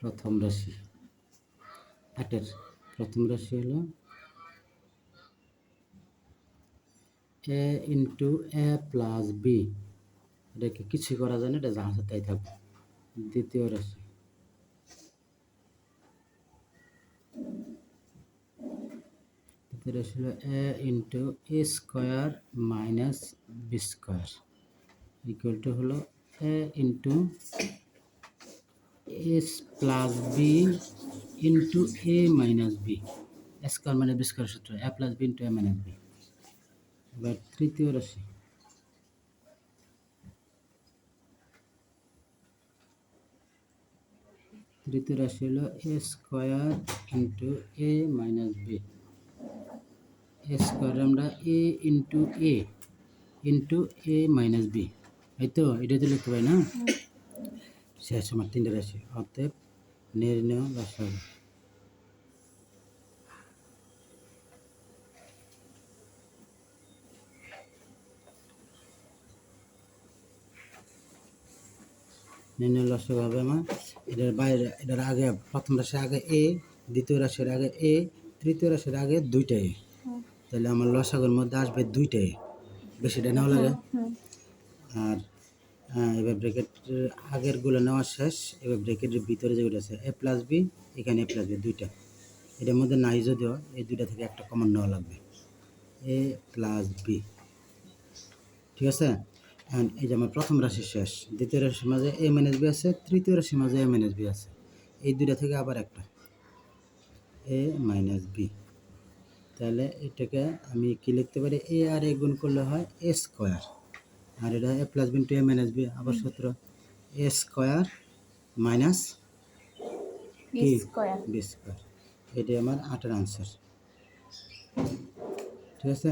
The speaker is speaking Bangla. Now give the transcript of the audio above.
প্রথম রাশি। আটের প্রথম রাশি হলো A into A plus B এটাকে কিছু করা যায় না, এটা যা তাই থাকবে দ্বিতীয় রাশি। দ্বিতীয় রাশি হলো A into A square minus B square equal to হলো A into S plus B into A minus B. Square মানে বি স্কোয়ার সূত্র, A plus B into A minus B. এবার তৃতীয় রাশি। তৃতীয় রাশি হলো A square into A minus B. A square আমরা A into A into A minus B. এই তো, এটা তো লিখতে পারি না? শেষ আমার তিনটে রাশি অতএব নির্ণয় রাশি নির্ণয় লসক হবে আমার এটার বাইরে এটার আগে প্রথম রাশির আগে এ দ্বিতীয় রাশির আগে এ তৃতীয় রাশির আগে দুইটা এ। তাহলে আমার লসাগের মধ্যে আসবে দুইটা এ। বেশিটা নেওয়া লাগে। আর হ্যাঁ, এবার ব্র্যাকেটের আগেরগুলো নেওয়া শেষ। এবার ব্র্যাকেটের ভিতরে যেগুলো আছে এ প্লাস বি এখানে এ প্লাস বি দুইটা। এটার মধ্যে নাই যদিও এই দুইটা থেকে একটা কমন নেওয়া লাগবে। এ প্লাস বি ঠিক আছে? এখন এই যে আমার প্রথম রাশি শেষ। দ্বিতীয় রাশির মাঝে এ মাইনাস বি আছে তৃতীয় রাশির মাঝে এ মাইনাস বি আছে। এই দুইটা থেকে আবার একটা। এ মাইনাস বি তাহলে এটাকে আমি কি লিখতে পারি? এ আর এ গুণ করলে হয় এ স্কোয়ার আর এটা A plus B into A minus B আবার সূত্র। A square minus square B square এটাই আমার আটের আনসার ঠিক আছে?